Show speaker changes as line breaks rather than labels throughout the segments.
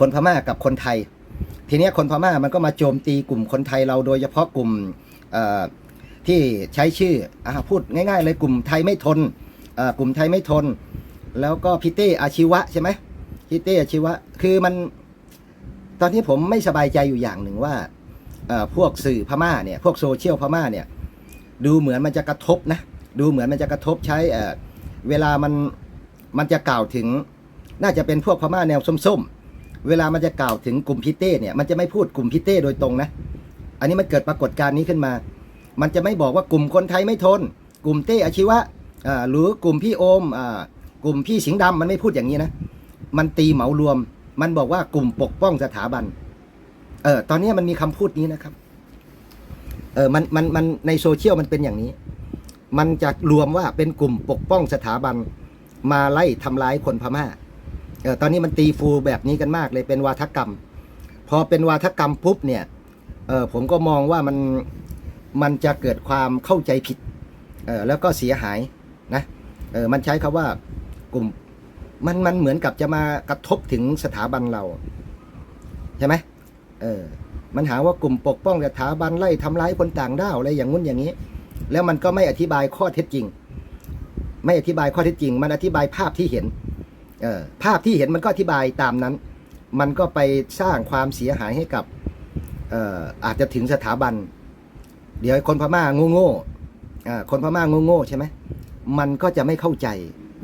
คนพม่ากับคนไทย ทีนี้คนพม่ามันก็มาโจมตีกลุ่มคนไทยเราโดยเฉพาะกลุ่มที่ใช้ชื่ออพูดง่าย ๆ เลยกลุ่มไทยไม่ทนกลุ่มไทยไม่ทน แล้วก็พี่เต้อาชีวะใช่ไหมพี่เต้อาชีวะคือมันตอนที่ผมไม่สบายใจอยู่อย่างหนึ่งว่าพวกสื่อพม่าเนี่ยพวกโซเชียลพม่าเนี่ยดูเหมือนมันจะกระทบนะดูเหมือนมันจะกระทบใช้เอ่อเวลามันมันจะกล่าวถึงน่าจะเป็นพวกพม่าแนวส้มๆ เวลามันจะกล่าวถึงกลุ่มพิเต้เนี่ยมันจะไม่พูดกลุ่มพิเต้โดยตรงนะ อันนี้มันเกิดปรากฏการณ์นี้ขึ้นมา มันจะไม่บอกว่ากลุ่มคนไทยไม่ทน กลุ่มเต้อาชีวะหรือกลุ่มพี่โอมอกลุ่มพี่สิงห์ดำมันไม่พูดอย่างนี้นะ มันตีเหมารวม มันบอกว่ากลุ่มปกป้องสถาบัน เออตอนนี้มันมีคำพูดนี้นะครับ เออมันมันมันในโซเชียลมันเป็นอย่างนี้ มันจะรวมว่าเป็นกลุ่มปกป้องสถาบันมาไล่ทำร้ายคนพม่า ตอนนี้มันตีฟูแบบนี้กันมากเลยเป็นวาทกรรม พอเป็นวาทกรรมปุ๊บเนี่ยเออผมก็มองว่ามันมันจะเกิดความเข้าใจผิดเออแล้วก็เสียหายนะเออมันใช้คาว่ากลุ่มมันมันเหมือนกับจะมากระทบถึงสถาบันเรา ใช่ไหมเออมันหาว่ากลุ่มปกป้องสถาบันไล่ทำร้ายคนต่างด้าวอะไรอย่างงู้นอย่างนี้ แล้วมันก็ไม่อธิบายข้อเท็จจริง ไม่อธิบายข้อเท็จจริง มันอธิบายภาพที่เห็น ภาพที่เห็นมันก็อธิบายตามนั้น มันก็ไปสร้างความเสียหายให้กับเอออาจจะถึงสถาบัน เดี๋ยวคนพม่าโง่โง่คนพม่าโง่โง่ใช่ไหมมันก็จะไม่เข้าใจ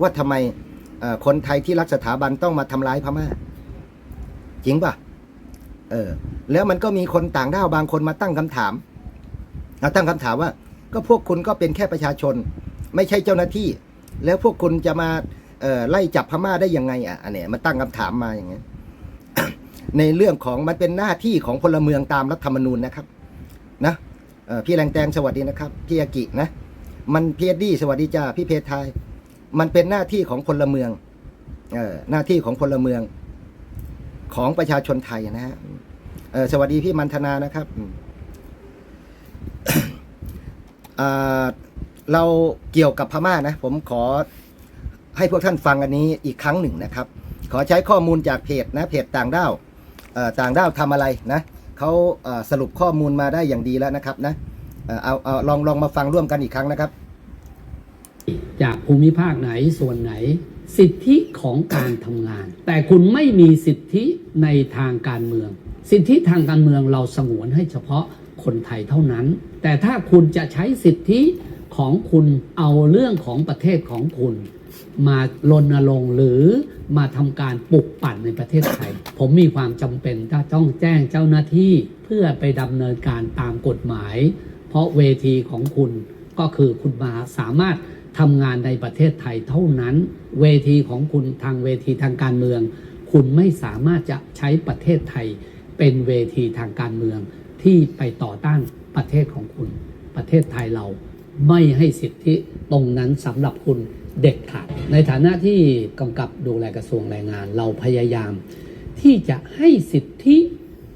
ว่าทำไมคนไทยที่รักสถาบันต้องมาทำร้ายพม่า จริงปะเออ แล้วมันก็มีคนต่างด้าวบางคนมาตั้งคำถามมาตั้งคำถามว่า ก็พวกคุณก็เป็นแค่ประชาชน ไม่ใช่เจ้าหน้าที่ แล้วพวกคุณจะมา เอ่อไล่จับพม่าได้ยังไงอะอันเนี้ยมาตั้งคำถามมาอย่างเงี้ยในเรื่องของมันเป็นหน้าที่ของพลเมืองตามรัฐธรรมนูญนะครับนะพี่แรงแตงสวัสดีนะครับพี่อากินะมันพีเอดีสวัสดีจ้าพี่เพทายมันเป็นหน้าที่ของพลเมืองเออหน้าที่ของพลเมืองของประชาชนไทยนะฮะสวัสดีพี่มันธนานะครับเราเกี่ยวกับพม่านะ ผมขอ ให้พวกท่านฟังอันนี้อีกครั้งหนึ่งนะครับ ขอใช้ข้อมูลจากเพจนะเพจต่างด้าวต่างด้าวทำอะไรนะเขาสรุปข้อมูลมาได้อย่างดีแล้วนะครับนะเอ่อเอาเอาลองลองมาฟังร่วมกันอีกครั้งนะครับ
จากภูมิภาคไหนส่วนไหน สิทธิของการทำงาน แต่คุณไม่มีสิทธิในทางการเมือง สิทธิทางการเมืองเราสงวนให้เฉพาะคนไทยเท่านั้น แต่ถ้าคุณจะใช้สิทธิของคุณเอาเรื่องของประเทศของคุณ มารณรงค์หรือมาทำการปลุกปั่นในประเทศไทย ผมมีความจำเป็นที่ต้องแจ้งเจ้าหน้าที่เพื่อไปดำเนินการตามกฎหมาย เพราะเวทีของคุณก็คือคุณมาสามารถทำงานในประเทศไทยเท่านั้น เวทีของคุณทางเวทีทางการเมือง คุณไม่สามารถจะใช้ประเทศไทย เป็นเวทีทางการเมืองที่ไปต่อต้านประเทศของคุณ ประเทศไทยเรา ไม่ให้สิทธิตรงนั้นสำหรับคุณเด็ดขาดในฐานะที่กำกับดูแลกระทรวงแรงงาน เราพยายาม ที่จะให้สิทธิ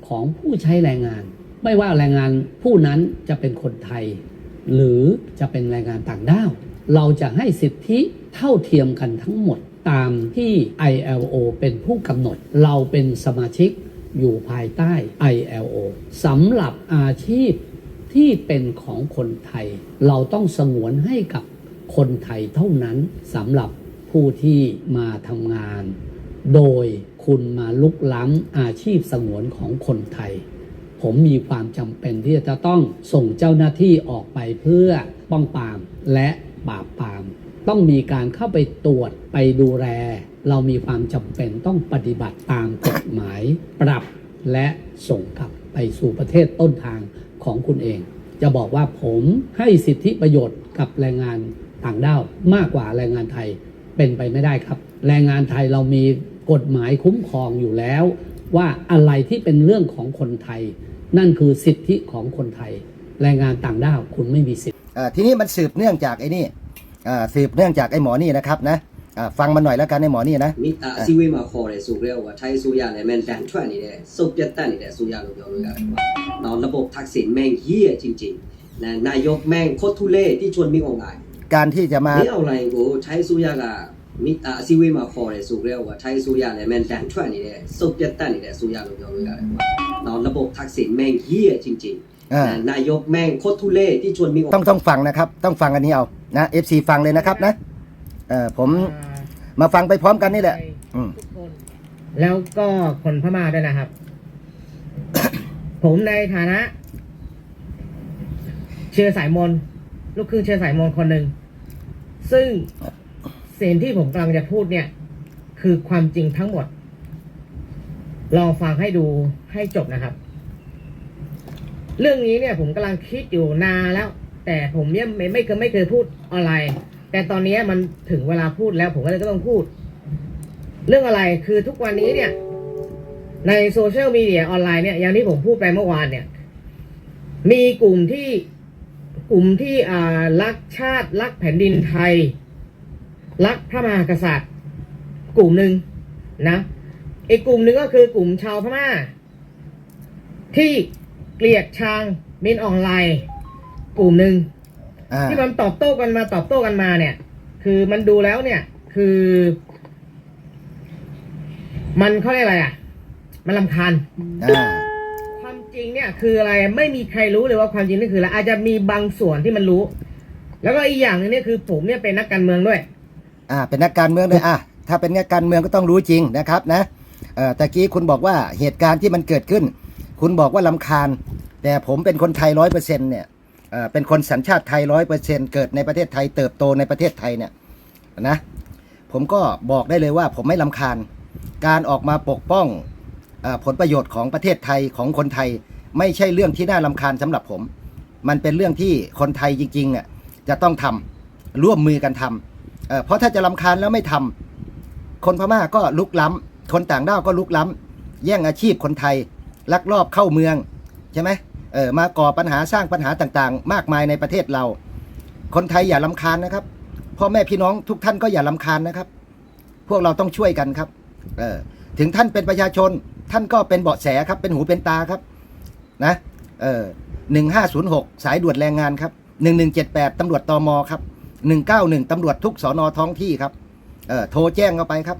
ของผู้ใช้แรงงาน ไม่ว่าแรงงานผู้นั้นจะเป็นคนไทย หรือจะเป็นแรงงานต่างด้าว เราจะให้สิทธิเท่าเทียมกันทั้งหมดตามที่ ILO เป็นผู้กำหนด เราเป็นสมาชิกอยู่ภายใต้ ILO สำหรับอาชีพ ที่เป็นของคนไทย เราต้องสงวนให้กับคนไทยเท่านั้นสำหรับผู้ที่มาทำงาน โดยคุณมาลุกล้ำอาชีพสงวนของคนไทย ผมมีความจำเป็นที่จะต้องส่งเจ้าหน้าที่ออกไปเพื่อป้องปรามและปราบปราม ต้องมีการเข้าไปตรวจไปดูแล เรามีความจำเป็นต้องปฏิบัติตามกฎหมาย ปรับและส่งกลับไปสู่ประเทศต้นทาง ของคุณเอง จะบอกว่าผมให้สิทธิประโยชน์กับแรงงานต่างด้าวมากกว่าแรงงานไทยเป็นไปไม่ได้ครับ แรงงานไทยเรามีกฎหมายคุ้มครองอยู่แล้ว ว่าอะไรที่เป็นเรื่องของคนไทย นั่นคือสิทธิของคนไทย แรงงานต่างด้าวคุณไม่มีสิทธิ
อ่าทีนี้มันสืบเนื่องจากไอ้นี่สืบเนื่องจากไอ้หมอนี่นะครับนะ อ่าฟังมันหน่อยแล้วกันไอ้หมอนี่นะ
မိသားအစည်းအဝေးမှာခေါ်တယ်ဆိုကြတော့ထိုင်းဆိုရလည်းမန်တန်ထွက်နေတဲ့စုပ်ပြတ်တက်နေတဲ့အစိုးရလို့ပြောလို့ရတယ်ကွာ။နောက်ระบบทักษิณแม่งเหี้ยจริงๆนะนายกแม่งโคตรทุเล่ที่ชวนมิออนไลน์
การที่จะมา
มิออนไลน์ကိုထိုင်းဆိုရက မိအာအစည်းအဝေးမှာခေါ်တယ်ဆိုကြတော့ထိုင်းအစိုးရလည်းမန်တန်ထွက်နေတဲ့စုပ်ပြတ်တက်နေတဲ့အစိုးရလို့ပြောလို့ရတယ်ကွာ။နောက်ระบบทักษิณแม่งเหี้ยจริง
อ่า
ๆนายกแม่งโคตรทุเล่ที่ชวนมี
ต้องต้องฟังนะครับ ต้องฟังอันนี้เอานะ FC ฟังเลยนะครับนะ เออผมมาฟังไปพร้อมกันนี่แหละ อืม
ทุกคน แล้วก็คนพม่าด้วยนะครับ ผมในฐานะ เชื้อสายมนลูกครึ่งเชื้อสายมนคนหนึ่ง ซึ่งสิ่งที่ผมกำลังจะพูดเนี่ย คือความจริงทั้งหมด ลองฟังให้ดูให้จบนะครับ เรื่องนี้เนี่ย ผมกำลังคิดอยู่นานแล้ว แต่ผมเนี่ยไม่ไม่เคยไม่เคยพูดออนไลน์ แต่ตอนนี้มันถึงเวลาพูดแล้วผมก็เลยก็ต้องพูด เรื่องอะไรคือทุกวันนี้เนี่ย ในโซเชียลมีเดียออนไลน์เนี่ยอย่างที่ผมพูดไปเมื่อวานเนี่ย มีกลุ่มที่กลุ่มที่อ่ารักชาติรักแผ่นดินไทย รักพระมหากษัตริย์ กลุ่มหนึ่งนะอีกกลุ่มหนึ่งก็คือกลุ่มชาวพม่า ที่เกลียดชังมินออนไลน์ กลุ่มหนึ่ง ที่มันตอบโต้กันมาตอบโต้กันมาเนี่ย คือมันดูแล้วเนี่ย คือ มันเขาเรียกอะไรอะ มันลำคาญ
อ่า
ความจริงเนี่ย คืออะไรไม่มีใครรู้เลยว่าความจริงนี่คืออะไรอาจจะมีบางส่วนที่มันรู้ แล้วก็อีกอย่างหนึงเนี่ยคือผมเนี่ยเป็นนักการเมืองด้วย
อ่า เป็นนักการเมืองเลยอะถ้าเป็นนักการเมืองก็ต้องรู้จริงนะครับ นะเอ่อตะกี้คุณบอกว่าเหตุการณ์ที่มันเกิดขึ้น คุณบอกว่าลำคาญ แต่ผมเป็นคนไทยร้อยเปอร์เซ็นต์เนี่ย เป็นคนสัญชาติไทยร้อยเปอร์เซ็นต์เกิดในประเทศไทย เติบโตในประเทศไทยเนี่ยนะผมก็บอกได้เลยว่าผมไม่ลำคาญ การออกมาปกป้องอผลประโยชน์ของประเทศไทยของคนไทย ไม่ใช่เรื่องที่น่าลำคาญสำหรับผม มันเป็นเรื่องที่คนไทยจริงๆอะจะต้องทำร่วมมือกันทำเเพราะถ้าจะลำคาญแล้วไม่ทำคนพม่าก็ลุกล้ำคนต่างด้าวก็ลุกล้ำแย่งอาชีพคนไทยลักลอบเข้าเมืองใช่ไหม เออมาก่อปัญหาสร้างปัญหาต่างๆ มากมายในประเทศเรา คนไทยอย่าลำคาญนะครับพ่อแม่พี่น้องทุกท่านก็อย่าลำคาญนะครับ พวกเราต้องช่วยกันครับเออถึงท่านเป็นประชาชนท่านก็เป็นเบาะแสครับ เป็นหูเป็นตาครับนะเออหนึ่งห้าศูนย์หกสายด่วนแรงงานครับหนึ่งหนึ่งเจ็ดแปดตำรวจตมครับหนึ่งเก้าหนึ่งตำรวจทุกสอนอท้องที่ครับเออโทรแจ้งเข้าไปครับ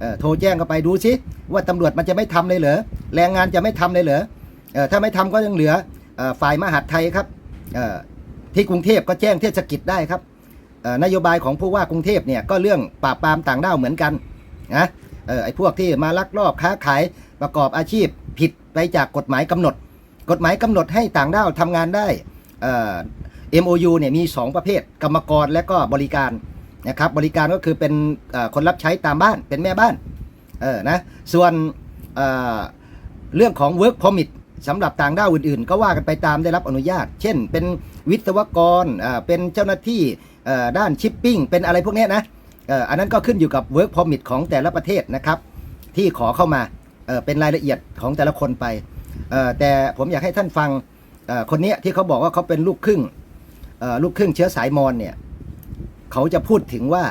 เออโทรแจ้งเข้าไปดูสิว่าตำรวจมันจะไม่ทำเลยเหรอแรงงานจะไม่ทำเลยเหรอเออ ถ้าไม่ทำก็ยังเหลือเอ่อฝ่ายมหาดไทยครับเออที่กรุงเทพก็แจ้งเทศกิจได้ครับเอ่อนโยบายของผู้ว่ากรุงเทพเนี่ยก็เรื่องปราบปรามต่างด้าวเหมือนกันนะเออไอ้พวกที่มาลักลอบค้าขายประกอบอาชีพผิดไปจากกฎหมายกำหนด กฎหมายกำหนดให้ต่างด้าวทำงานได้เอ่อ MOU เนี่ยมี 2 ประเภท กรรมกรและก็บริการนะครับบริการก็คือเป็นคนรับใช้ตามบ้านเป็นแม่บ้านเออนะส่วนเเรื่องของ work permit สำหรับต่างด้าวอื่นๆ ก็ว่ากันไปตามได้รับอนุญาต เช่น เป็นวิศวกรเป็นเจ้าหน้าที่ด้านชิปปิ้งเป็นอะไรพวกนี้นะอันนั้นก็ขึ้นอยู่กับ work permit ของแต่ละประเทศนะครับ ที่ขอเข้ามาเป็นรายละเอียดของแต่ละคนไป แต่ผมอยากให้ท่านฟังคนนี้ที่เขาบอกว่าเขาเป็นลูกครึ่งลูกครึ่งเชื้อสายมอญเนี่ยเขาจะพูดถึงว่า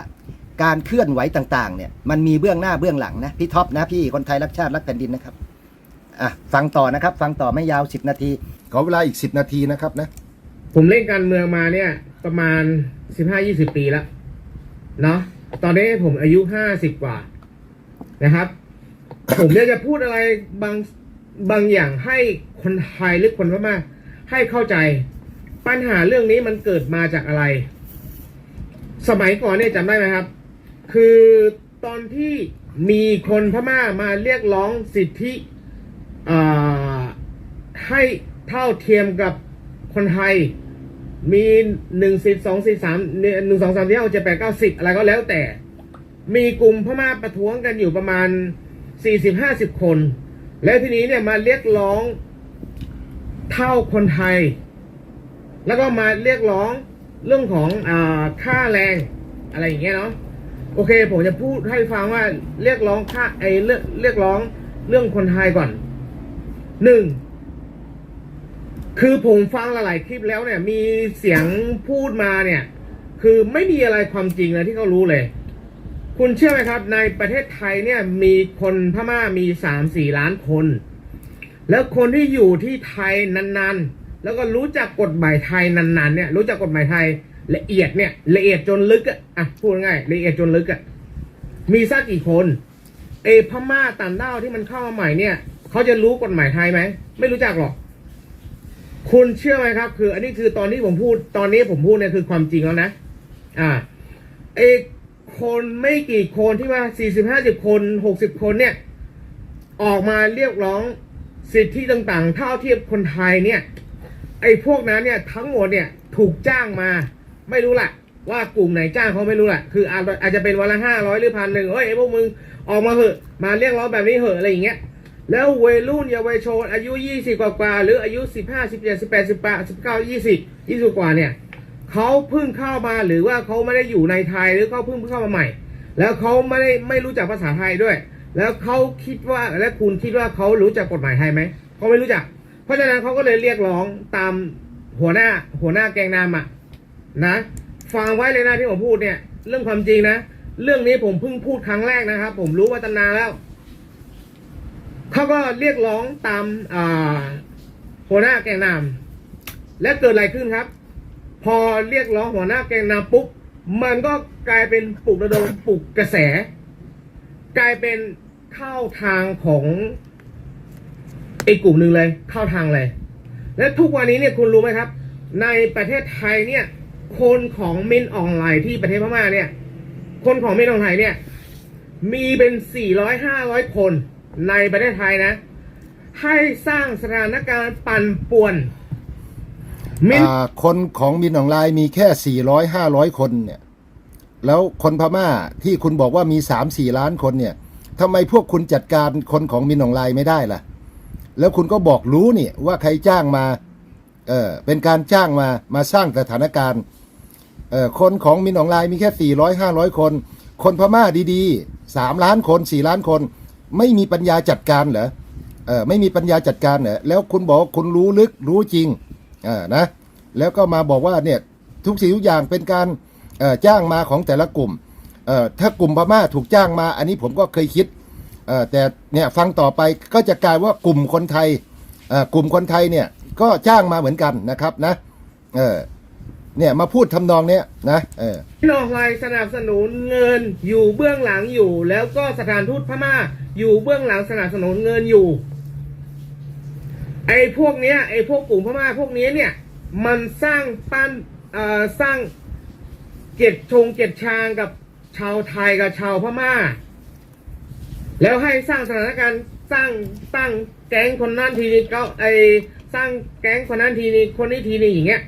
การเคลื่อนไหวต่างๆเนี่ยมันมีเบื้องหน้าเบื้องหลังนะพี่ท็อปนะพี่คนไทยรักชาติรักแผ่นดินนะครับ อะฟังต่อนะครับ ฟังต่อไม่ยาว10นาที ขอเวลาอีก10นาทีนะครับนะ
ผมเล่นการเมืองมาเนี่ย ประมาณสิบห้ายี่สิบปีแล้วเนาะตอนนี้ผมอายุห้าสิบกว่านะครับ ผมเนี่ยจะพูดอะไรบางบางอย่างให้คนไทยหรือคนพม่าให้เข้าใจ ปัญหาเรื่องนี้มันเกิดมาจากอะไร สมัยก่อนเนี่ยจำได้ไหมครับ คือตอนที่มีคนพม่ามาเรียกร้องสิทธิ ให้เท่าเทียมกับคนไทย มีหนึ่งสิบสองสิบสามหนึ่งสองสามสี่ห้าเจ็ดแปดเก้าสิบอะไรก็แล้วแต่ มีกลุ่มพม่าประท้วงกันอยู่ประมาณสี่สิบห้าสิบคน แล้วทีนี้เนี่ยมาเรียกร้องเท่าคนไทย แล้วก็มาเรียกร้องเรื่องของอค่าแรงอะไรอย่างเงี้ยเนาะโอเค ผมจะพูดให้ฟังว่าเรียกร้องค่าไอเรียกเรียกร้องเรื่องคนไทยก่อน หนึ่งคือผมฟังหลายๆคลิปแล้วเนี่ย มีเสียงพูดมาเนี่ย คือไม่มีอะไรความจริงเลยที่เขารู้เลย คุณเชื่อไหมครับ ในประเทศไทยเนี่ย มีคนพม่ามีสามสี่ล้านคน แล้วคนที่อยู่ที่ไทยนานๆ แล้วก็รู้จักกฎหมายไทยนานๆ เนี่ย รู้จักกฎหมายไทยละเอียดเนี่ยละเอียดจนลึกอะอะพูดง่ายละเอียดจนลึกอะมีสักกี่คน เอพม่าต่างด้าวที่มันเข้ามาใหม่เนี่ย เขาจะรู้กฎหมายไทยไหม ไม่รู้จักหรอก คุณเชื่อไหมครับ คือ อันนี้คือตอนที่ผมพูด ตอนนี้ผมพูดเนี่ยคือความจริงแล้วนะ อ่าเอคนไม่กี่คนที่ว่าสี่สิบห้าสิบคนหกสิบคนเนี่ย ออกมาเรียกร้องสิทธิต่างๆ เท่าเทียบคนไทยเนี่ย ไอ้พวกนั้นเนี่ยทั้งหมดเนี่ยถูกจ้างมา ไม่รู้ละว่ากลุ่มไหนจ้างเขาไม่รู้ละคืออาจอาจจะเป็นวันละห้าร้อยหรือพันหนึ่งเฮ้ยไอ้พวกมึงออกมาเหอะ มาเรียกร้องแบบนี้เหอะอะไรอย่างเงี้ย แล้ววัยรุ่นเยาวชนอายุยี่สิบกว่าๆหรืออายุสิบห้าสิบเจ็ดสิบแปดสิบแปดสิบเก้ายี่สิบยี่สิบกว่าเนี่ยเขาเพิ่งเข้ามาหรือว่าเขาไม่ได้อยู่ในไทยหรือเขาเพิ่งเข้ามาใหม่ แล้วเขาไม่ได้ไม่รู้จักภาษาไทยด้วย แล้วเขาคิดว่าและคุณคิดว่าเขารู้จักกฎหมายไทยไหมเขาไม่รู้จัก เพราะฉะนั้นเขาก็เลยเรียกร้องตามหัวหน้าหัวหน้าแกงนำอะนะฟังไว้เลยนะที่ผมพูดเนี่ย เรื่องความจริงนะ เรื่องนี้ผมเพิ่งพูดครั้งแรกนะครับ ผมรู้มาตั้งนานแล้ว เขาก็เรียกร้องตามหัวหน้าแกงนำและเกิดอะไรขึ้นครับ พอเรียกร้องหัวหน้าแกงนำปุ๊บมันก็กลายเป็นปลุกระดมปลุกกระแส กลายเป็นเข้าทางของไอีกกลุ่มหนึ่งเลย เข้าทางเลย และทุกวันนี้เนี่ยคุณรู้ไหมครับ ในประเทศไทยเนี่ย คนของมินออนไลน์ที่ประเทศพม่าเนี่ย คนของมินออนไลน์เนี่ย มีเป็นสี่ร้อยห้าร้อยคน ในประเทศไทยนะ ให้สร้างสถานการณ์ปั่นป่วน มิน
อ่าคนของมินออนไลน์มีแค่400 500คนเนี่ย แล้วคนพม่าที่คุณบอกว่ามี3 4ล้านคนเนี่ยทำไมพวกคุณจัดการคนของมินออนไลน์ไม่ได้ล่ะ แล้วคุณก็บอกรู้นี่ว่าใครจ้างมา เออเป็นการจ้างมามาสร้างสถานการณ์เออคนของมินออนไลน์มีแค่400 500คน คนพม่าดีๆ3ล้านคน4ล้านคน ไม่มีปัญญาจัดการเหรอเออไม่มีปัญญาจัดการเหรอแล้วคุณบอกคุณรู้ลึกรู้จริงเออนะแล้วก็มาบอกว่าเนี่ยทุกสิ่งทุกอย่างเป็นการเอ่อจ้างมาของแต่ละกลุ่มเอ่อถ้ากลุ่มพม่าถูกจ้างมา อันนี้ผมก็เคยคิดเอ่อแต่เนี่ยฟังต่อไปก็จะกลายว่ากลุ่มคนไทยเอ่อกลุ่มคนไทยเนี่ยก็จ้างมาเหมือนกันนะครับนะเออ เนี่ยมาพูดทำนองเนี้ยนะเออ
นออนไลน์สนับสนุนเงินอยู่เบื้องหลังอยู่ แล้วก็สถานทูตพม่า อยู่เบื้องหลังสนับสนุนเงินอยู่ ไอ้พวกเนี้ยไอ้พวกกลุ่มพม่าพวกนี้เนี่ย มันสร้างปั้นเอ่อสร้างเกียรติชงเกียรติชางกับชาวไทยกับชาวพม่า แล้วให้สร้างสถานการณ์สร้างตั้งแก๊งคนนั้นทีนี้ก็ไอสร้างแก๊งคนนั้นทีนี้คนนี้ทีนี้อย่างเงี้ย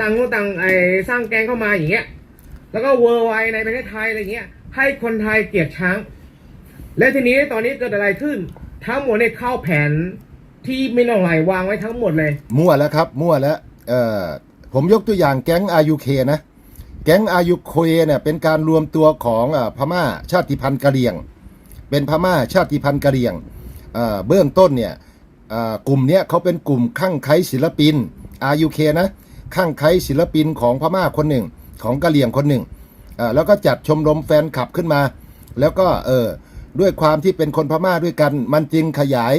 ต่างคนต่างไอสร้างแกงเข้ามาอย่างเงี้ย แล้วก็เวอร์ไวในประเทศไทยอะไรเงี้ย ให้คนไทยเกลียดช้าง และทีนี้ตอนนี้เกิดอะไรขึ้น ทั้งหมดเนี่ยเข้าแผนที่มินออนไลวางไว้ทั้งหมดเลย
มั่วแล้วครับ มั่วแล้วเอ่อผมยกตัวอย่างแก๊งอายุเคนะ แก๊งอายุเคเนี่ยเป็นการรวมตัวของอพม่าชาติพันธุ์กะเหรี่ยง เป็นพม่าชาติพันธุ์กะเหรี่ยงเบื้องต้นเนี่ยกลุ่มเนี้ยเขาเป็นกลุ่มข้างไคศิลปินอายุเคนะ ข้างไคล้ศิลปินของพม่าคนหนึ่ง ของกะเหรี่ยงคนหนึ่งอ่อแล้วก็จัดชมรมแฟนคลับขึ้นมา แล้วก็เออด้วยความที่เป็นคนพม่าด้วยกัน มันจึงขยาย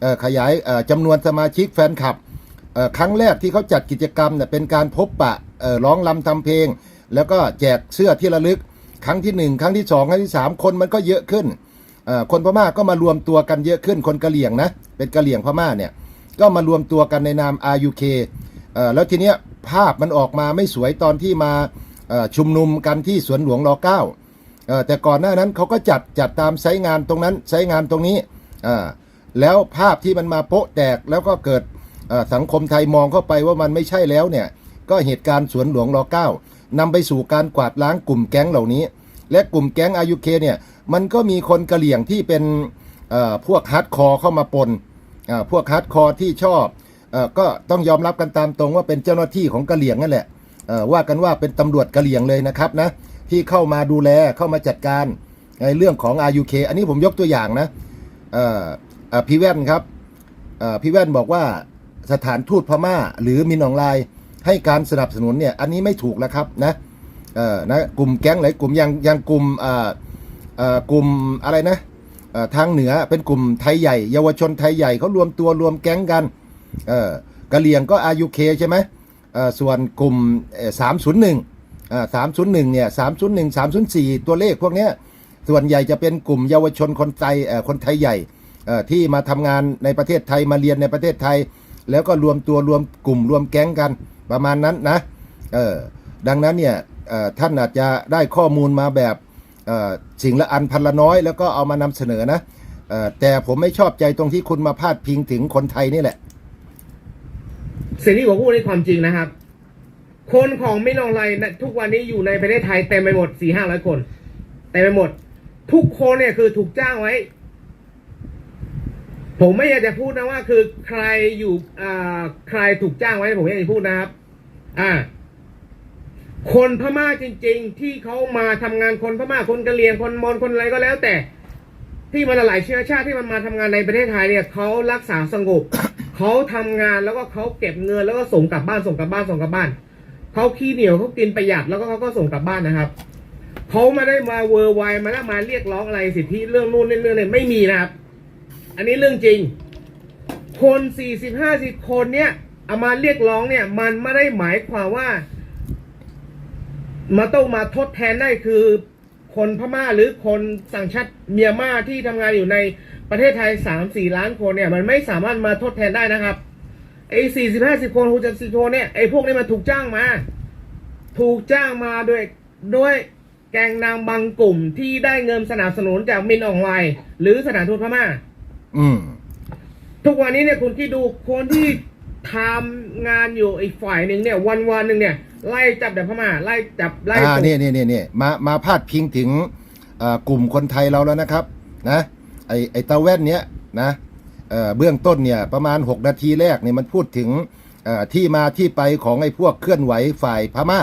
เอ่อขยายเอ่อจำนวนสมาชิกแฟนคลับเอ่อครั้งแรกที่เขาจัดกิจกรรมเนี่ยเป็นการพบปะเอ่อร้องรำทำเพลง แล้วก็แจกเสื้อที่ระลึก ครั้งที่หนึ่งครั้งที่สองครั้งที่สามคนมันก็เยอะขึ้นอ่อคนพม่าก็มารวมตัวกันเยอะขึ้นคนกะเหรี่ยงนะเป็นกะเหรี่ยงพม่าเนี่ยก็มารวมตัวกันในนาม RUK อ่อแล้วทีเนี้ย ภาพมันออกมาไม่สวยตอนที่มาชุมนุมกันที่สวนหลวงรเก้าแต่ก่อนหน้านั้นเขาก็จัดจัดตามไซงานตรงนั้นไซงานตรงนี้แล้วภาพที่มันมาโป๊ะแตกแล้วก็เกิดสังคมไทยมองเข้าไปว่ามันไม่ใช่แล้วเนี่ยก็เหตุการณ์สวนหลวงรอเก้านำไปสู่การกวาดล้างกลุ่มแก๊งเหล่านี้ และกลุ่มแก๊งอายุเคเนี่ยมันก็มีคนกระเหลี่ยงที่เป็นพวกฮาร์ดคอร์เข้ามาปนพวกฮาร์ดคอร์ที่ชอบ ก็ต้องยอมรับกันตามตรงว่าเป็นเจ้าหน้าที่ของกะเหลี่ยงนั่นแหละเอ่อว่ากันว่าเป็นตำรวจกะเหลี่ยงเลยนะครับนะที่เข้ามาดูแลเข้ามาจัดการในเรื่องของ RUK อันนี้ผมยกตัวอย่างนะเอ่อเอ่อพี่แว่นครับเอ่อพี่แว่นบอกว่าสถานทูตพม่า หรือมินออนไลน์ให้การสนับสนุนเนี่ยอันนี้ไม่ถูกแล้วครับนะเอ่อนะกลุ่มแก๊งหลายกลุ่มยังยังกลุ่มเอ่อเอ่อกลุ่มอะไรนะเอ่อทางเหนือเป็นกลุ่มไทยใหญ่ เยาวชนไทยใหญ่เขารวมตัวรวมแก๊งกัน เออกะเหลี่ยงก็อายุเคใช่ไหมเออส่วนกลุ่มสามศูนย์หนึ่งสามศูนย์หนึ่งเนี่ยสามศูนย์หนึ่งสามศูนย์สี่ตัวเลขพวกเนี้ยส่วนใหญ่จะเป็นกลุ่มเยาวชนคนไทยเออคนไทยใหญ่เออที่มาทำงานในประเทศไทยมาเรียนในประเทศไทย แล้วก็รวมตัวรวมกลุ่มรวมแก๊งกันประมาณนั้นนะเออดังนั้นเนี่ยท่านอาจจะได้ข้อมูลมาแบบสิ่งละอันพันละน้อย แล้วก็เอามานำเสนอนะอแต่ผมไม่ชอบใจตรงที่คุณมาพาดพิงถึงคนไทยนี่แหละ
สิ่งที่ผมพูดนี่ความจริงนะครับ คนของไม่นองไรนะทุกวันนี้อยู่ในประเทศไทยเต็มไปหมดสี่ห้าร้อยคนเต็มไปหมด ทุกคนเนี่ยคือถูกจ้างไว้ ผมไม่อยากจะพูดนะว่า คือใครอยู่อ่าใครถูกจ้างไว้ ผมไม่อยากจะพูดนะครับ อ่า คนพม่าจริง ๆ ที่เขามาทำงานคนพม่าคนกะเหรี่ยงคนมอญคนอะไรก็แล้ว แต่ที่มันหลายเชื้อชาติที่มันมาทำงานในประเทศไทยเนี่ยเขารักษาสงบ เขาทำงานแล้วก็เขาเก็บเงินแล้วก็ส่งกลับบ้านส่งกลับบ้านส่งกลับบ้านเขาขี้เหนียวเขากินประหยัดแล้วก็เขาก็ส่งกลับบ้านนะครับเขาไม่ได้มาเวอร์ไวมาแล้วมาเรียกร้องอะไรสิทธิเรื่องนู่นเรื่องนี้ไม่มีนะครับ อันนี้เรื่องจริง คนสี่สิบห้าสิบคนเนี่ยเอามาเรียกร้องเนี่ย มันไม่ได้หมายความว่า มาต้องมาทดแทนได้คือคนพม่าหรือคนสัญชาติเมียนมาที่ทำงานอยู่ใน ประเทศไทยสามสี่ล้านคนเนี่ยมันไม่สามารถมาทดแทนได้นะครับไอ้สี่สิบห้าสิบคนฮูจันสิโคนเนี่ยไอ้พวกนี้มันถูกจ้างมา ถูกจ้างมาด้วยด้วยแกงนางบางกลุ่มที่ได้เงินสนับสนุนจากมินออนไลน์หรือสถานทูตพม่า
อืม
ทุกวันนี้เนี่ยคุณคิดดูคนที่ทำงานอยู่อีกฝ่ายหนึ่งเนี่ย วันวันๆหนึ่งเนี่ย ไล่จับแต่พม่าไล่จับไล่
อ่า
ส่ง
นี่นี่นี่นี่มามาพาดพิงถึงเอ่อกลุ่มคนไทยเราแล้วนะครับ นะไอไอตาแว่นเนี้ยนะเเบื้องต้นเนี่ยประมาณ 6 นาทีแรกเนี่ยมันพูดถึงที่มาที่ไปของไอพวกเคลื่อนไหวฝ่ายพม่า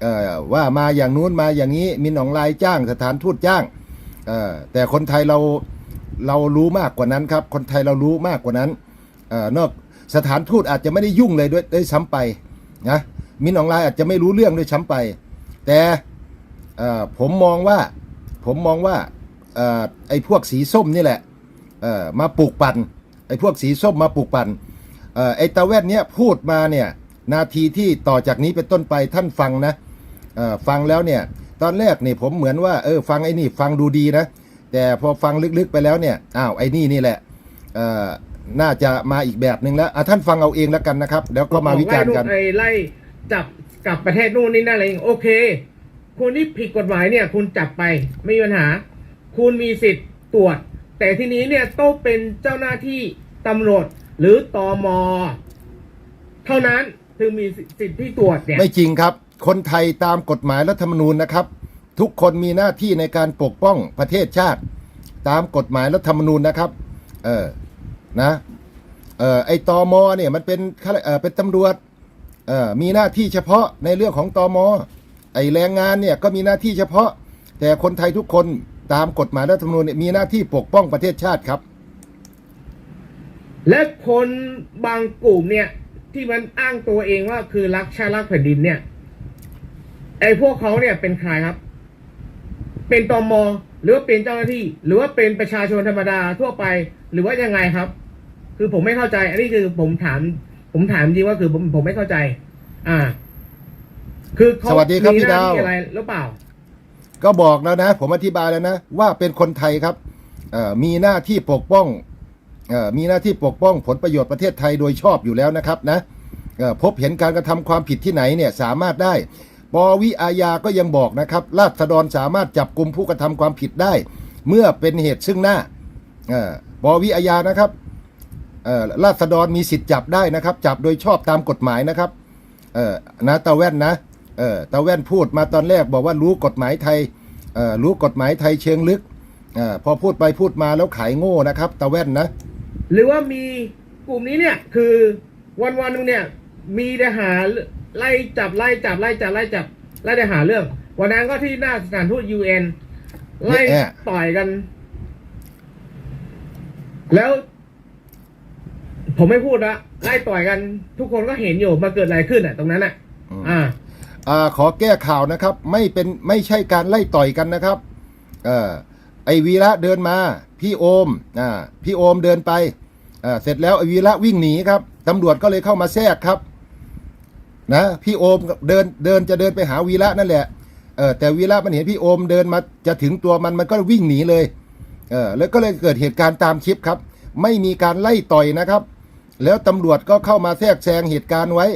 เอ่อว่ามาอย่างนู้นมาอย่างนี้มินองลน์จ้างสถานทูตจ้างแต่คนไทยเราเรารู้มากกว่านั้นครับ คนไทยเรารู้มากกว่านั้นอนอกสถานทูตอาจจะไม่ได้ยุ่งเลยด้วยด้วยซ้ำไปนะมินอองไลน์อาจจะไม่รู้เรื่องด้วยซ้ำไป แต่ผมมองว่าผมมองว่า ไอ้พวกสีส้มนี่แหละมาปลูกปั่นไอ้พวกสีส้มมาปลูกปั่นเอ่อไอ้ตาแว่นเนี้ยพูดมาเนี่ยนาทีที่ต่อจากนี้เป็นต้นไปท่านฟังนะฟังแล้วเนี่ยตอนแรกเนี่ยผมเหมือนว่าเออฟังไอ้นี่ฟังดูดีนะ แต่พอฟังลึกๆไปแล้วเนี่ยอ้าวไอ้นี่นี่แหละน่าจะมาอีกแบบหนึ่งแล้วอะท่านฟังเอาเองแล้วกันนะครับเดี๋ยวก็มาวิจารณ์กัน
ไล่ไล่จับกลับประเทศนู่นนี่นั่นอะไรอย่างนี้โอเคคนที่ผิดกฎหมายเนี่ยคุณจับไปไม่มีปัญหา คุณมีสิทธิ์ตรวจ แต่ทีนี้เนี่ยต้องเป็นเจ้าหน้าที่ตำรวจหรือตอมเท่านั้นถึงมีสิทธิ์ที่ตรวจเนี่ย
ไม่จริงครับ คนไทยตามกฎหมายรัฐธรรมนูญนะครับ ทุกคนมีหน้าที่ในการปกป้องประเทศชาติ ตามกฎหมายรัฐธรรมนูญนะครับ เออนะเออไอตอมอเนี่ยมันเป็นข้ารเออเป็นตำรวจเออมีหน้าที่เฉพาะในเรื่องของตอมอไอแรงงานเนี่ยก็มีหน้าที่เฉพาะ แต่คนไทยทุกคน ตามกฎหมายรัฐธรรมนูญเนี่ยมีหน้าที่ปกป้องประเทศชาติครับ
และคนบางกลุ่มเนี่ย ที่มันอ้างตัวเองว่าคือรักชาติรักแผ่นดินเนี่ย ไอ้พวกเขาเนี่ยเป็นใครครับ เป็นตอมหรือว่าเป็นเจ้าหน้าที่ หรือว่าเป็นประชาชนธรรมดาทั่วไป หรือว่ายังไงครับ คือผมไม่เข้าใจ อันนี้คือผมถาม ผมถามจริงว่าคือผมผมไม่เข้าใจ อ่า คือเขา
สวัสดีครับ
มี
พี่
หน้า
ดาว
ที่อะไรหรือเปล่า
ก็บอกแล้วนะ ผมอธิบายแล้วนะ ว่าเป็นคนไทยครับมีหน้าที่ปกป้องอมีหน้าที่ปกป้องผลประโยชน์ประเทศไทยโดยชอบอยู่แล้วนะครับนะพบเห็นการกระทำความผิดที่ไหนเนี่ยสามารถได้ปวิอาญาก็ยังบอกนะครับ ราษฎรสามารถจับกลุ่มผู้กระทำความผิดได้ เมื่อเป็นเหตุซึ่งหน้าปวิอาญานะครับราษฎรมีสิทธิ์จับได้นะครับ จับโดยชอบตามกฎหมายนะครับนะตาแว่นนะ เออตาแว่นพูดมาตอนแรกบอกว่ารู้กฎหมายไทยเอ่อรู้กฎหมายไทยเชิงลึกอาพอพูดไปพูดมาแล้วขายโง่นะครับตาแว่นนะ
หรือว่ามีกลุ่มนี้เนี่ยคือวันวันๆหนึงเนี่ยมีแต่หาไล่จับไล่จับไล่จับไล่จับไล่แต่หาเรื่อง วันนั้นก็ที่หน้าสถานทูตยูเอ็นไล่
แอะ
ต่อยกัน แล้ว ผมไม่พูดละไล่ต่อยกัน ทุกคนก็เห็นอยู่มาเกิดอะไรขึ้นอะ ตรงนั้นอะ อ่า
อขอแก้ข่าวนะครับ ไม่เป็นไม่ใช่การไล่ต่อยกันนะครับอไอวีระเดินมา พี่โอมอพี่โอมเดินไปเสร็จแล้วไอวีระวิ่งหนีครับตำรวจก็เลยเข้ามาแทรกครับนะพี่โอมเดินเดินจะเดินไปหาวีระนั่นแหละเออแต่วีระมันเห็นพี่โอมเดินมาจะถึงตัวมันมันก็วิ่งหนีเลยเออแล้วก็เลยเกิดเหตุการณ์ตามคลิปครับ ไม่มีการไล่ต่อยนะครับ แล้วตำรวจก็เข้ามาแทรกแซงเหตุการณ์ไว้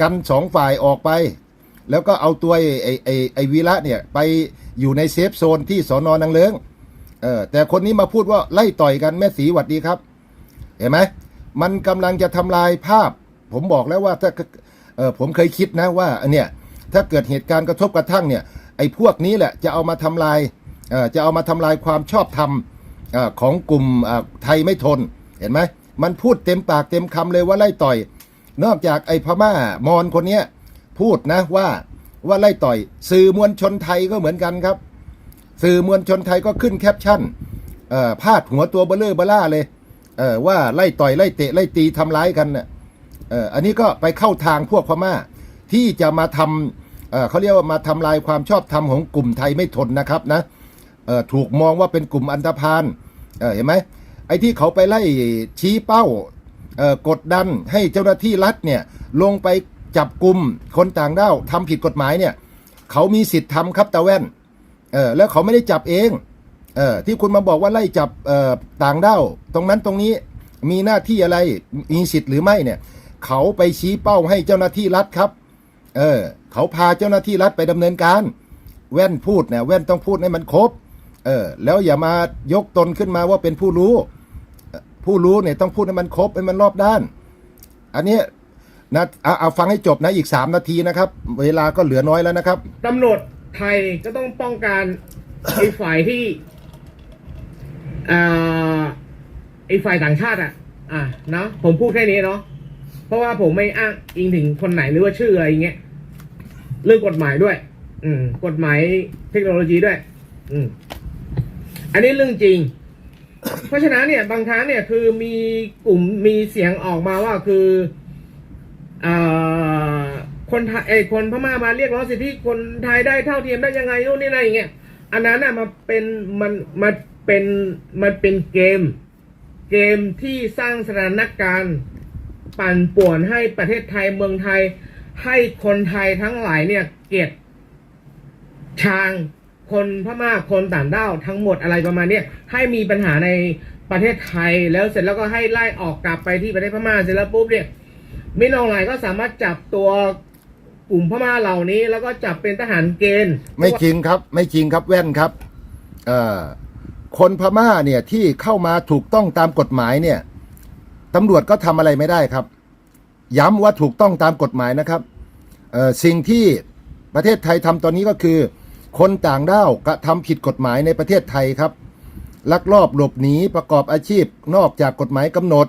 กันสองฝ่ายออกไป แล้วก็เอาตัวไอ้ไอ้ไอ้วีระเนี่ยไปอยู่ในเซฟโซนที่สอนอนังเลิงเออแต่คนนี้มาพูดว่าไล่ต่อยกันแม่สีหวัดดีครับ เห็นไหมมันกำลังจะทำลายภาพ ผมบอกแล้วว่าถ้าเออผมเคยคิดนะว่าเนี่ยถ้าเกิดเหตุการณ์กระทบกระทั่งเนี่ยไอ้พวกนี้แหละจะเอามาทำลายเออจะเอามาทำลายความชอบธรรมอ่อของกลุ่มอ่อไทยไม่ทนเห็นไหมมันพูดเต็มปากเต็มคำเลยว่าไล่ต่อย นอกจากไอ้พม่ามอนคนเนี้ย พูดนะว่าว่าไล่ต่อย สื่อมวลชนไทยก็เหมือนกันครับ สื่อมวลชนไทยก็ขึ้นแคปชั่นพาดหัวตัวเบลเลอร์เบล่าเลยเว่าไล่ต่อยไล่เตะไล่ตีทำร้ายกันเน่ะเอออันนี้ก็ไปเข้าทางพวกพม่า ที่จะมาทำเเขาเรียกว่ามาทำลายความชอบธรรมของกลุ่มไทยไม่ทนนะครับนะถูกมองว่าเป็นกลุ่มอันธพาลเเห็นไหมไอ้ที่เขาไปไล่ชี้เป้ากดดันให้เจ้าหน้าที่รัฐเนี่ยลงไป จับกลุ่มคนต่างด้าวทำผิดกฎหมายเนี่ยเขามีสิทธิ์ทำครับตาแว่นเออแล้วเขาไม่ได้จับเองเออที่คุณมาบอกว่าไล่จับเอ่อต่างด้าวตรงนั้นตรงนี้มีหน้าที่อะไรมีสิทธิ์หรือไม่เนี่ย เขาไปชี้เป้าให้เจ้าหน้าที่รัฐครับ เออ เขาพาเจ้าหน้าที่รัฐไปดำเนินการ แว่นพูดเนี่ยแว่นต้องพูดให้มันครบเออแล้วอย่ามายกตนขึ้นมาว่าเป็นผู้รู้ ผู้รู้เนี่ยต้องพูดให้มันครบให้มันรอบด้าน อันนี้ นะเอาเอาฟังให้จบนะอีกสามนาทีนะครับ เวลาก็เหลือน้อยแล้วนะครับ
ตำรวจไทยก็ต้องป้องกันไอ้ฝ่ายที่อ่าไอ้ฝ่ายต่างชาติอะ อะเนาะผมพูดแค่นี้เนาะเพราะว่าผมไม่อ้างอิงถึงคนไหนหรือว่าชื่ออะไรอย่างเงี้ยเรื่องกฎหมายด้วย อืม กฎหมายเทคโนโลยีด้วย อืม อันนี้เรื่องจริง เพราะฉะนั้นเนี่ย บางครั้งเนี่ยคือมีกลุ่มมีเสียงออกมาว่าคือ คนไทยเอยคนพม่ามาเรียกร้องสิทธิคนไทยได้เท่าเทียมได้ยังไงนู่นนี่นั่นอย่างเงี้ยอันนั้นน่ะมันเป็นมันมันเป็นมันเป็นเกม เกมที่สร้างสถานการณ์ปั่นป่วนให้ประเทศไทยเมืองไทย ให้คนไทยทั้งหลายเนี่ย เกลียดชางคนพม่าคนต่างด้าวทั้งหมดอะไรประมาณเนี้ยให้มีปัญหาในประเทศไทยแล้วเสร็จแล้วก็ให้ไล่ออกกลับไปที่ประเทศพม่าเสร็จแล้วปุ๊บเนี่ย มินออนไลน์ก็สามารถจับตัวกลุ่มพม่าเหล่านี้ แล้วก็จับเป็นทหารเกณฑ์
ไม่จริงครับ ไม่จริงครับแว่นครับเอ่อคนพม่าเนี่ยที่เข้ามาถูกต้องตามกฎหมายเนี่ยตำรวจก็ทำอะไรไม่ได้ครับ ย้ำว่าถูกต้องตามกฎหมายนะครับเออสิ่งที่ประเทศไทยทำตอนนี้ก็คือ คนต่างด้าวกระทำผิดกฎหมายในประเทศไทยครับ ลักลอบหลบหนีประกอบอาชีพนอกจากกฎหมายกำหนด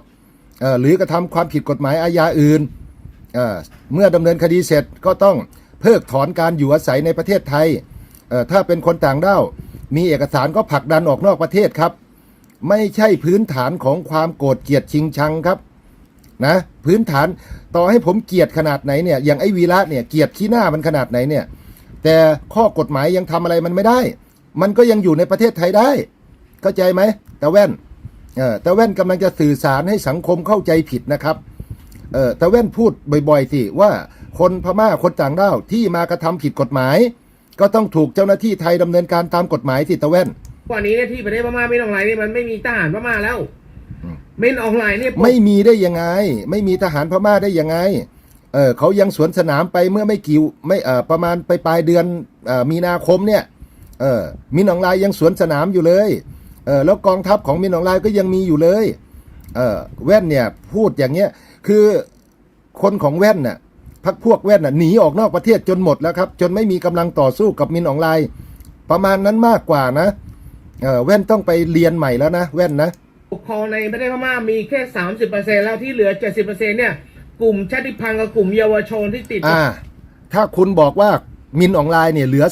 หรือกระทำความผิดกฎหมายอาญาอื่นเเมื่อดำเนินคดีเสร็จก็ต้องเพิกถอนการอยู่อาศัยในประเทศไทย ถ้าเป็นคนต่างด้าวมีเอกสารก็ผลักดันออกนอกประเทศครับ ไม่ใช่พื้นฐานของความโกรธเกลียดชิงชังครับนะพื้นฐานต่อให้ผมเกลียดขนาดไหนเนี่ยอย่างไอ้วีระเนี่ยเกลียดขี้หน้ามันขนาดไหนเนี่ยแต่ข้อกฎหมายยังทำอะไรมันไม่ได้ มันก็ยังอยู่ในประเทศไทยได้ เข้าใจไหมตาแว่น เออตาแว่นกำลังจะสื่อสารให้สังคมเข้าใจผิดนะครับ เออตาแว่นพูดบ่อยๆสิว่าคนพม่าคนต่างด้าวที่มากระทำผิดกฎหมาย ก็ต้องถูกเจ้าหน้าที่ไทยดำเนินการตามกฎหมายสิตาแว่น
กว่านี้เนี่ยที่ประเทศพม่ามินออนไลน์เนี่ยมันไม่มีทหารพม่าแล้ว
อืม
มินออนไลน์เนี่ย
ไม่มีได้ยังไง ไม่มีทหารพม่าได้ยังไงเออเขายังสวนสนามไปเมื่อไม่กี่ไม่เออประมาณไปปลายเดือนเออมีนาคมเนี่ยเออมินออนไลน์ยังสวนสนามอยู่เลยเออแล้วกองทัพของมินออนไลน์ก็ยังมีอยู่เลยเออแว่นเนี่ยพูดอย่างเงี้ยคือคนของแว่นน่ะพักพวกแว่นน่ะหนีออกนอกประเทศจนหมดแล้วครับ จนไม่มีกำลังต่อสู้กับมินออนไลน์ประมาณนั้นมากกว่านะเออแว่นต้องไปเรียนใหม่แล้วนะแว่นนะ
ปกครองในประเทศพม่ามีแค่สามสิบเปอร์เซ็นแล้วที่เหลือเจ็ดสิบเปอร์เซ็นเนี่ยกลุ่มชาติพันธุ์กับกลุ่มเยาวชนที่ติด
อ่าถ้าคุณบอกว่ามินออนไลน์เนี่ยเหลือ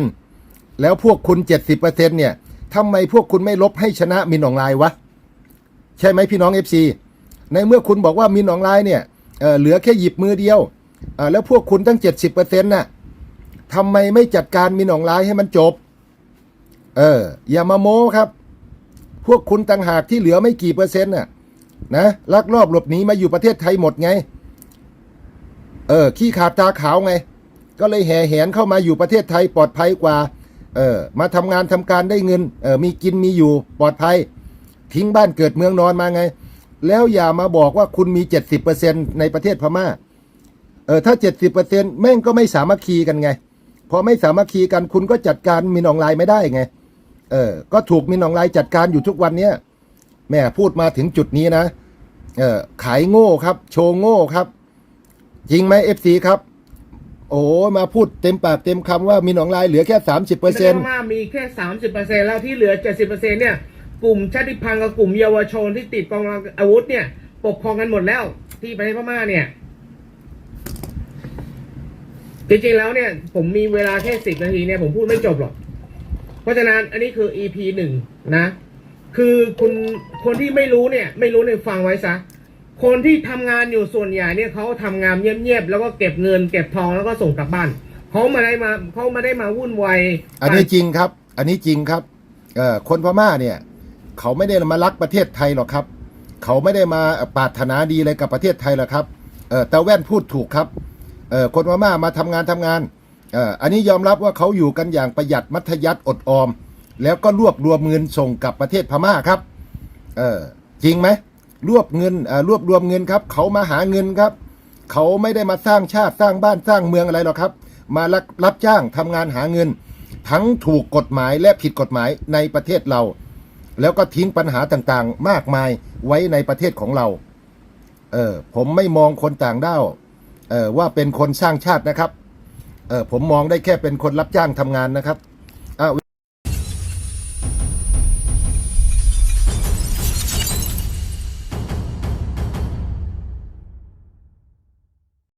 30%แล้วพวกคุณ70%เนี่ย ทำไมพวกคุณไม่ลบให้ชนะมินออนไลน์วะ ใช่ไหมพี่น้อง FC ในเมื่อคุณบอกว่ามินออนไลน์เนี่ยเอ่อเหลือแค่หยิบมือเดียวอ่อแล้วพวกคุณตั้ง 70%น่ะทำไมไม่จัดการมินออนไลน์ให้มันจบ เออ อย่ามาโม้ครับ พวกคุณต่างหากที่เหลือไม่กี่เปอร์เซ็นต์น่ะนะลักลอบหลบหนีมาอยู่ประเทศไทยหมดไง เออขี้ขาดตาขาวไงกก็เลยแห่แหนเข้ามาอยู่ประเทศไทยปลอดภัยกว่า เออมาทำงานทำการได้เงินเออมีกินมีอยู่ปลอดภัย ทิ้งบ้านเกิดเมืองนอนมาไง แล้วอย่ามาบอกว่าคุณมี 70%ในประเทศพม่าเออถ้า 70%แม่งก็ไม่สามัคคีกันไง พอไม่สามัคคีกันคุณก็จัดการมินออนไลน์ไม่ได้ไงเออก็ถูกมินออนไลน์จัดการอยู่ทุกวันเนี้ยแม่พูดมาถึงจุดนี้นะเออขายโง่ครับ โชว์โง่ครับ จริงไหมเอฟซีครับ โอ้มาพูดเต็มปากเต็มคำว่ามินออนไลน์เหลือแค่30%เปอร์เซ็นต์
ม่ามีแค่สามสิบเปอร์เซ็นต์แล้วที่เหลือเจ็ดสิบเปอร์เซ็นต์เนี่ยกลุ่มชาติพันธุ์กับกลุ่มเยาวชนที่ติดกองอาวุธเนี่ย ปกครองกันหมดแล้ว ที่ประเทศพม่าเนี่ย จริงๆแล้วเนี่ย ผมมีเวลาแค่สิบนาทีเนี่ยผมพูดไม่จบหรอก เพราะฉะนั้นอันนี้คือ EP หนึ่งนะ คือคุณคนที่ไม่รู้เนี่ย ไม่รู้เนี่ยฟังไว้ซะ คนที่ทำงานอยู่ส่วนใหญ่เนี่ยเขาทำงานเงียบๆแล้วก็เก็บเงิน เก็บทองแล้วก็ส่งกลับบ้านเขาไมาได้มาเขาไมาได้มาวุ่นวาย
อันนี้จริงครับ อันนี้จริงครับเอ่อคนพม่าเนี่ย เขาไม่ได้มารักประเทศไทยหรอกครับ เขาไม่ได้มาปรารถนาดีอะไรกับประเทศไทยหรอกครับเออแต่แว่นพูดถูกครับเอ่อคนพม่ามาทำงานทำงานเอออันนี้ยอมรับว่าเขาอยู่กันอย่างประหยัดมัธยัติอดออม แล้วก็รวบรวมเงินส่งกลับประเทศพม่าครับเออจริงไหม รวบเงินเอ่อรวบรวมเงินครับ เขามาหาเงินครับ เขาไม่ได้มาสร้างชาติสร้างบ้านสร้างเมืองอะไรหรอกครับ มารับรับจ้างทำงานหาเงิน ทั้งถูกกฎหมายและผิดกฎหมายในประเทศเรา แล้วก็ทิ้งปัญหาต่างๆ มากมายไว้ในประเทศของเรา เออผมไม่มองคนต่างด้าวเออว่าเป็นคนสร้างชาตินะครับเออผมมองได้แค่เป็นคนรับจ้างทำงานนะครับ